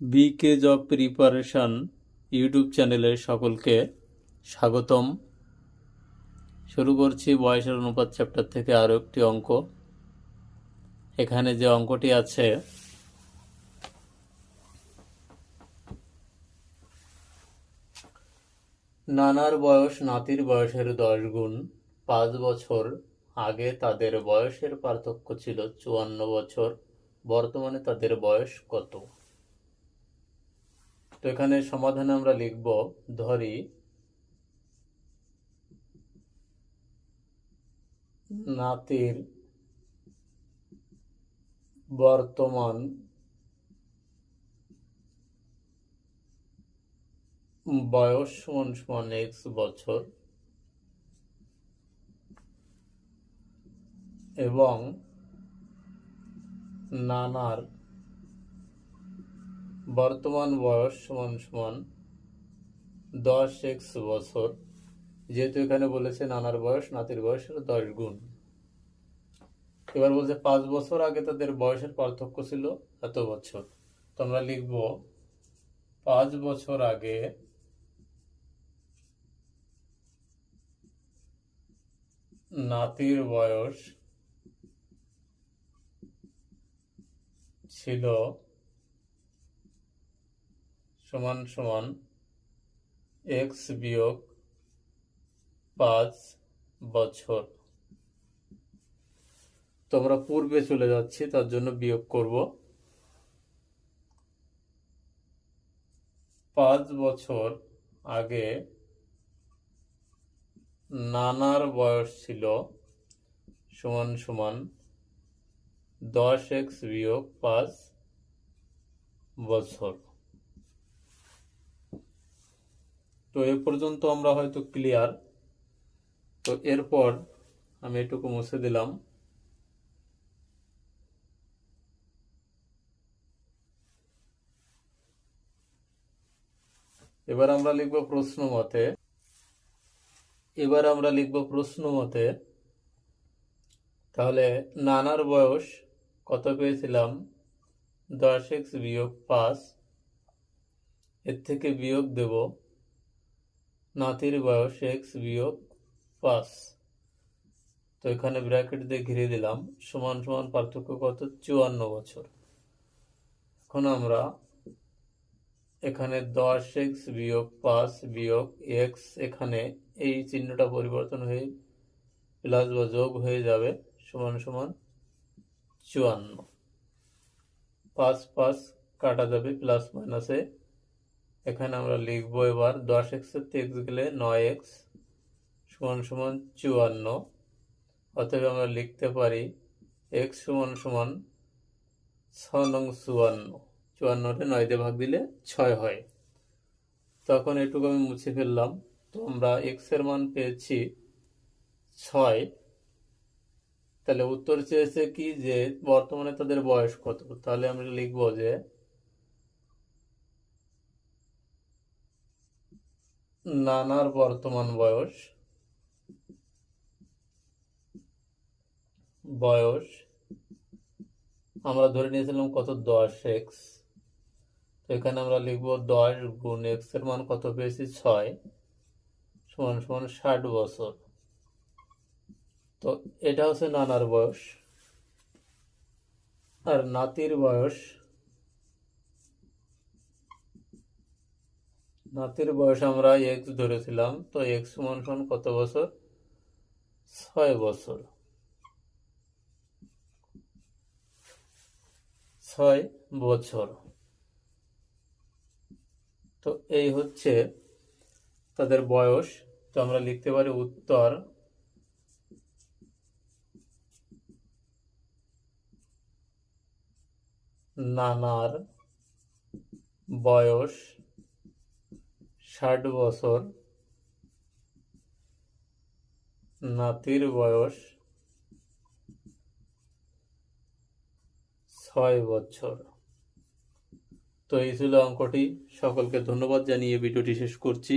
বিকে job preparation YouTube চ্যানেলে সকলকে স্বাগতম। শুরু করছি বয়সের অনুপাত চ্যাপ্টার থেকে আরও একটি অঙ্ক। এখানে যে অঙ্কটি আছে, নানার বয়স নাতির বয়সের দশ গুণ, পাঁচ বছর আগে তাদের বয়সের পার্থক্য ছিল চুয়ান্ন বছর, বর্তমানে তাদের বয়স কত? তো এখানে সমাধানে আমরা লিখব, ধরি, নাতির বর্তমান বয়স সমান সমান এক্স বছর এবং নানার বর্তমান বয়স সমান সমান দশ এক্স বছর। যেহেতু এখানে বলেছে নানার বয়স, নাতির বয়সের দশ গুণ। এবার বলছে পাঁচ বছর আগে তাদের বয়সের পার্থক্য ছিল এত বছর। তো আমরা লিখব, পাঁচ বছর আগে নাতির বয়স ছিল সমান সমান এক্স বিয়োগ পাঁচ বছর। তো আমরা পূর্বে চলে যাচ্ছি, তার জন্য বিয়োগ করব। পাঁচ বছর আগে নানার বয়স ছিল সমান সমান দশ এক্স বিয়োগ পাঁচ বছর। তো এ পর্যন্ত আমরা হয়তো ক্লিয়ার তো এরপর আমি এটুকু মুছে দিলাম। এবার আমরা লিখব প্রশ্ন মতে। এবার আমরা লিখব প্রশ্ন মতে, তাহলে নানার বয়স কত পেয়েছিলাম? দশ এক্স বিয়োগ পাঁচ, এর থেকে বিয়োগ দেব নাতির বয়স এক্স বিয়োগ পাঁচ। তো এখানে ব্র্যাকেট দিয়ে ঘিরে দিলাম। সমান সমান পার্থক্য কত? চুয়ান্ন বছর। এখন আমরা এখানে দশ এক্স বিয়োগ পাঁচ বিয়োগ এক্স এখানে এই চিহ্নটা পরিবর্তন হয়ে প্লাস বা যোগ হয়ে যাবে সমান সমান চুয়ান্ন। পাঁচ পাঁচ কাটা যাবে প্লাস মাইনাসে এখানে আমরা লিখব এবার দশ এক্সের এক্স গেলে নয় এক্স সমান সমান চুয়ান্ন। অতএব আমরা লিখতে পারি এক্স সমান সমান ছ নং চুয়ান্ন। চুয়ান্নটা নয় দিয়ে ভাগ দিলে ছয় হয়। তখন এটুকু আমি মুছে ফেললাম। তো আমরা এক্সের মান পেয়েছি ছয়। তাহলে উত্তর চেয়েছে কি যে বর্তমানে তাদের বয়স কত? তাহলে আমরা লিখব যে নানার বর্তমান বয়স। বয়স, আমরা ধরে নিয়েছিলাম কত? দশ এক্স তো এখানে আমরা লিখব দশ গুণ এক্সের মান কত পেয়েছি? ছয় সমান সমান ষাট বছর। তো এটা হচ্ছে নানার বয়স। আর নাতির বয়স নাতির বয়স আমরা এক্স ধরেছিলাম, তো এক্স সমান কত বছর? ছয় বছর। ছয় বছর। তো এই হচ্ছে তাদের বয়স। তো আমরা লিখতে পারি উত্তর নানার বয়স ষাট বছর নাতির বয়স ছয় বছর। তো এই ছিল অঙ্কটি। সকলকে ধন্যবাদ জানিয়ে ভিডিওটি শেষ করছি।